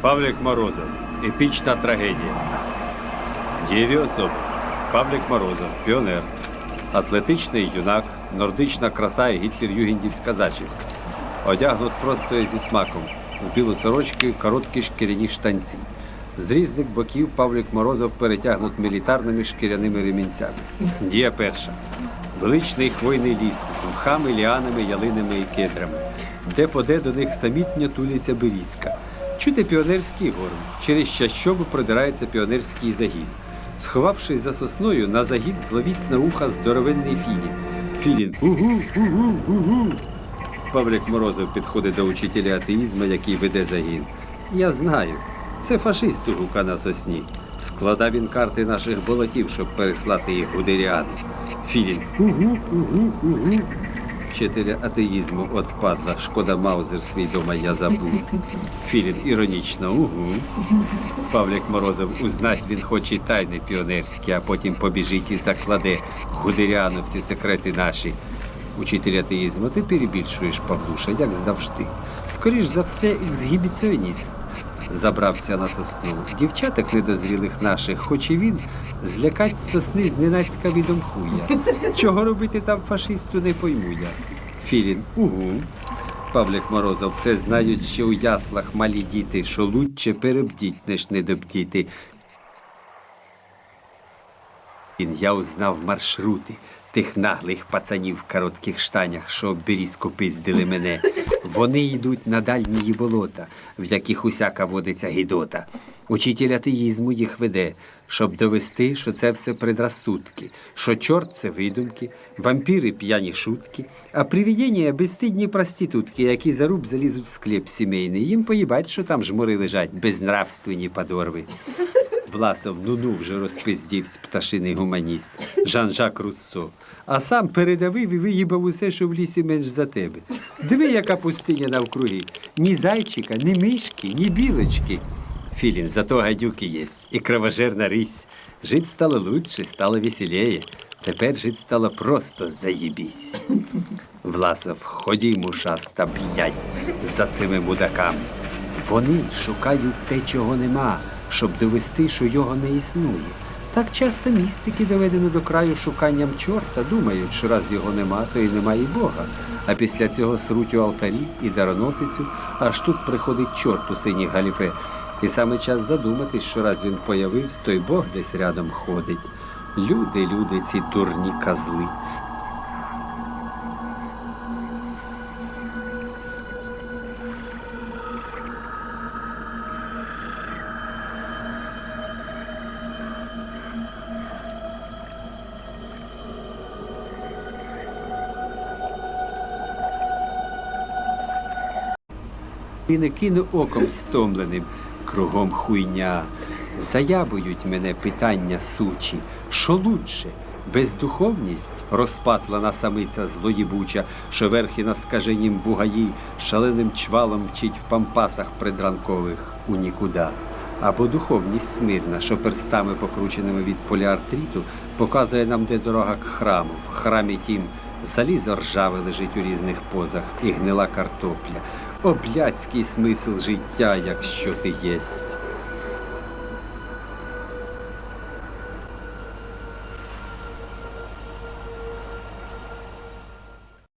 Павлік Морозов. Епічна трагедія. Дієві особи. Павлік Морозов, піонер. Атлетичний юнак, нордична краса і гітлер-югендівська зачіска. Одягнут просто зі смаком. В білу сорочки короткі шкіряні штанці. З різних боків Павлік Морозов перетягнут мілітарними шкіряними ремінцями. Дія перша. Величний хвойний ліс з мхами, ліанами, ялинами і кедрами. Де-поде до них самітньо туляться берізка. Чути піонерський горн. Через щащобу продирається піонерський загін. Сховавшись за сосною, на загін зловісне уха здоровенний філін. Філін угу, угу, угу. Павлік Морозов підходить до учителя атеїзму, який веде загін. Я знаю, це фашист у гука на сосні. Складав він карти наших болотів, щоб переслати їх гудеріану. Філін угу, угу, угу. Вчителя атеїзму от падла, шкода Маузер свій дома я забув. Філін іронічно угу. Павлік Морозов узнать він хоче тайни піонерські, а потім побіжить і закладе гудеріану всі секрети наші. Учитель атеїзму, ти перебільшуєш, Павлуша, як завжди. Скоріш за все, ексгібіціоніст забрався на сосну. Дівчаток недозрілих наших, хоч і він, злякать сосни зненацька відомхує. Чого робити там фашисту, не пойму я. Філін, угу. Павлік Морозов, це знають ще у яслах малі діти, що лучше перебдіть, ніж недобдіти. Він я узнав маршрути тих наглих пацанів в коротких штанях, що обберізку пиздили мене. Вони йдуть на дальні болота, в яких усяка водиться гідота. Учитель атеїзму їх веде, щоб довести, що це все предрассудки, що чорт це видумки, вампіри п'яні шутки, а привідення безстидні проститутки, які за руб залізуть в склеп сімейний. Їм поїбать, що там жмури лежать, безнравственні подорви. Власов ну-ну вже розпиздівсь пташиний гуманіст, Жан-Жак Руссо. А сам передавив і виїбав усе, що в лісі менш за тебе. Диви, яка пустиня навкруги. Ні зайчика, ні мишки, ні білочки. Філін, зато гадюки є, і кровожерна рись. Жить стало лучше, стало веселее. Тепер жить стало просто заєбісь. Власов, ходімо, ушаста, блядь, за цими мудаками. Вони шукають те, чого нема, щоб довести, що його не існує. Так часто містики доведено до краю шуканням чорта, думають, що раз його нема, то і нема і Бога. А після цього сруть у алтарі і дароносицю, аж тут приходить чорт у синій галіфе. І саме час задуматись, що раз він появився, то й Бог десь рядом ходить. Люди, люди, ці дурні козли. І не кину оком стомленим, кругом хуйня. Заябують мене питання сучі, що лучше, бездуховність, розпатлана самиця злоїбуча, що верхи на скаженім бугаї, шаленим чвалом мчить в пампасах предранкових у нікуда. Або духовність смирна, що перстами, покрученими від поліартриту, показує нам, де дорога к храму. В храмі тім залізо ржаве лежить у різних позах і гнила картопля. О, блядський смисл життя, якщо ти єсть.